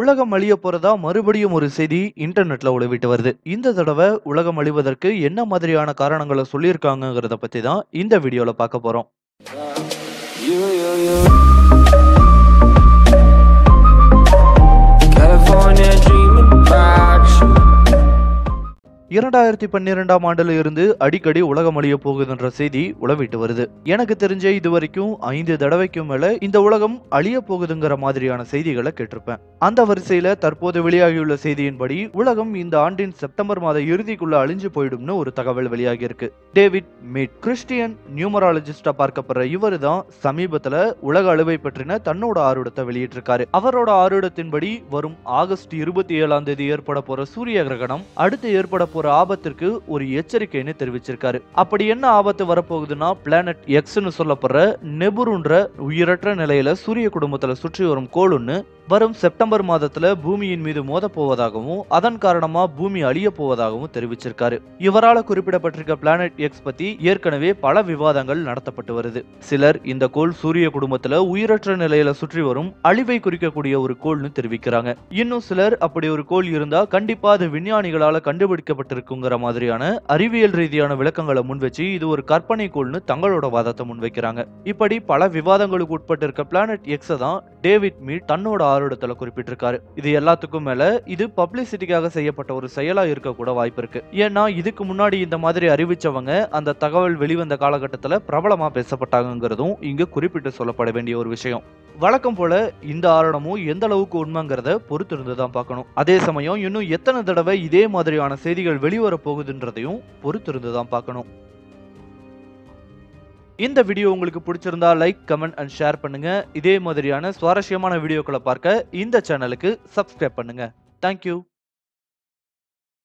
உலகம் அழிய போறதா மறுபடியும் ஒரு செய்தி இன்டர்நெட்ல உழவிட்டு வருது. இந்த தடவை உலகம் அழிவதற்கு என்ன மாதிரியான காரணங்களை சொல்லியிருக்காங்கங்கிறத பத்தி தான் இந்த வீடியோல பார்க்க போறோம். இரண்டாயிரத்தி பன்னிரெண்டாம் ஆண்டுல இருந்து அடிக்கடி உலகம் அழிய போகுதுன்ற செய்தி உளவிட்டு வருது. எனக்கு தெரிஞ்ச இது வரைக்கும் ஐந்து தடவைக்கும் மேல இந்த உலகம் அழிய போகுதுங்கிற மாதிரியான செய்திகளை கேட்டிருப்பேன். அந்த வரிசையில தற்போது வெளியாகியுள்ள செய்தியின்படி உலகம் இந்த ஆண்டின் செப்டம்பர் மாத இறுதிக்குள்ள அழிஞ்சு போயிடும்னு ஒரு தகவல் வெளியாகி இருக்கு டேவிட் மீட் கிறிஸ்டியன் நியூமராலஜிஸ்டா பார்க்கப்படுற இவரு தான் சமீபத்துல உலக அளவை பற்றின தன்னோட ஆருடத்தை வெளியிட்டிருக்காரு. அவரோட ஆருடத்தின்படி வரும் ஆகஸ்ட் இருபத்தி ஏழாம் தேதி ஏற்பட போற சூரிய கிரகணம் அடுத்து ஏற்பட போற ஆபத்திற்கு ஒரு எச்சரிக்கைன்னு தெரிவிச்சிருக்காரு. அப்படி என்ன ஆபத்து வரப்போகுதுன்னா பிளானட் எக்ஸ்னு சொல்லப்படுற நெபுருன்ற உயிரற்ற நிலையில சூரிய குடும்பத்துல சுற்றி வரும் கோளுன்னு வரும் செப்டம்பர் மாதத்துல பூமியின் மீது மோத போவதாகவும் அதன் காரணமா பூமி அழிய போவதாகவும் தெரிவிச்சிருக்காரு. இவரால குறிப்பிடப்பட்டிருக்க பிளானட் எக்ஸ் பத்தி ஏற்கனவே பல விவாதங்கள் நடத்தப்பட்டு வருது. சிலர் இந்த கோள் சூரிய குடும்பத்துல உயிரற்ற நிலையில சுற்றி வரும் அழிவை குறிக்கக்கூடிய ஒரு கோள்னு தெரிவிக்கிறாங்க. இன்னும் சிலர் அப்படி ஒரு கோள் இருந்தா கண்டிப்பா அது விஞ்ஞானிகளால கண்டுபிடிக்கப்பட்டிருக்குங்கிற மாதிரியான அறிவியல் ரீதியான விளக்கங்களை முன்வச்சு இது ஒரு கற்பனை கோள்னு தங்களோட வாதத்தை முன்வைக்கிறாங்க. இப்படி பல விவாதங்களுக்கு உட்பட்டிருக்க பிளானட் எக்ஸை தான் டேவிட் மீட் தன்னோட ஆருடத்துல குறிப்பிட்டிருக்காரு. இது எல்லாத்துக்கும் மேல இது பப்ளிசிட்டிக்காக செய்யப்பட்ட ஒரு செயலா இருக்க கூட வாய்ப்பு இருக்கு. ஏன்னா இதுக்கு முன்னாடி இந்த மாதிரி அறிவிச்சவங்க அந்த தகவல் வெளிவந்த காலகட்டத்துல பிரபலமா பேசப்பட்டாங்கிறதும் இங்க குறிப்பிட்டு சொல்லப்பட வேண்டிய ஒரு விஷயம். வழக்கம் போல இந்த ஆரணமும் எந்த அளவுக்கு உண்மைங்கிறத பொறுத்து இருந்து தான் பார்க்கணும். அதே சமயம் இன்னும் எத்தனை தடவை இதே மாதிரியான செய்திகள் வெளிவர போகுதுன்றதையும் பொறுத்து இருந்து தான் பார்க்கணும். இந்த வீடியோ உங்களுக்கு பிடிச்சிருந்தா லைக் கமெண்ட் அண்ட் ஷேர் பண்ணுங்க. இதே மாதிரியான சுவாரஸ்யமான வீடியோக்களை பார்க்க இந்த சேனலுக்கு சப்ஸ்கிரைப் பண்ணுங்க. தேங்க்யூ